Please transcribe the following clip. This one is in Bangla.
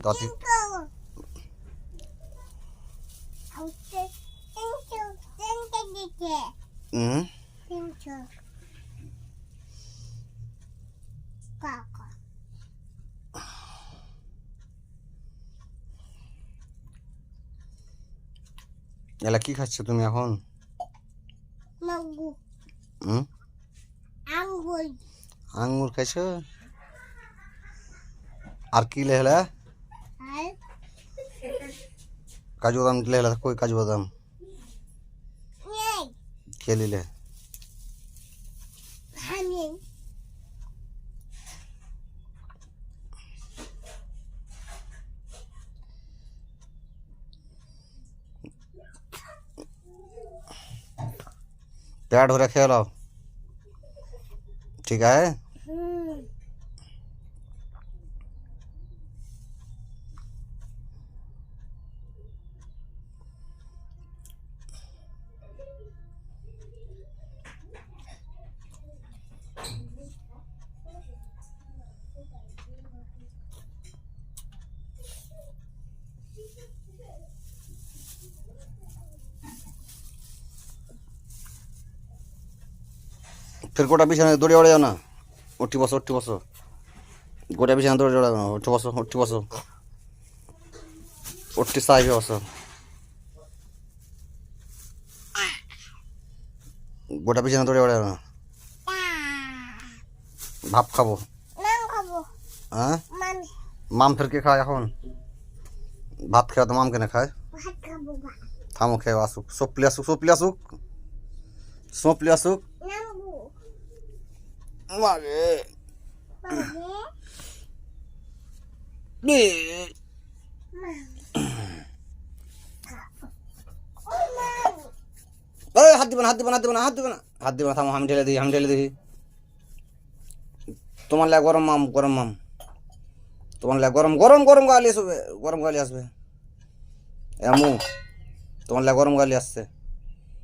দাঁতি হুম এলা কি খাচ্ছ তুমি এখন? হুম? আঙ্গুল আঙ্গুর খাইছ? আর কি লেহলা কাজু বাদাম লেহলা কই কাজু বাদাম নেই খেলিলে আমি पेट भरे खेलो ठीक है ফের গোটা পিছনে দৌড়ে ওড়ে যাও না। উঠি বসো উঠি বসো। গোটা পিছনে দৌড়ে দৌড়ে যাও উঠে বসো উঠি বসো। উঠতে সাইবে বসো। গোটা পিছনে দৌড়ে ওড়ে না। ভাব খাব। হ্যাঁ? মাম। ফেরকে খায় এখন? ভাত খেয়ে তো মাম কেন খায়? থামো খেয়ে আসুক। সপলি আসুক সপলি আসুক। সপলি আসুক। মারে মানে হাত দিবে না হাত দিবে না হাত দিবে না হাত দিবে না হাত দিবে না থামো আমি ঢেলে দিই আমি ঢেলে দিই তোমার লাগে গরম মাম গরম মাম তোমার লাগে গরম গরম গরম গালি আসবে গরম গালি আসবে এমু তোমার লাগে গরম গালি আসছে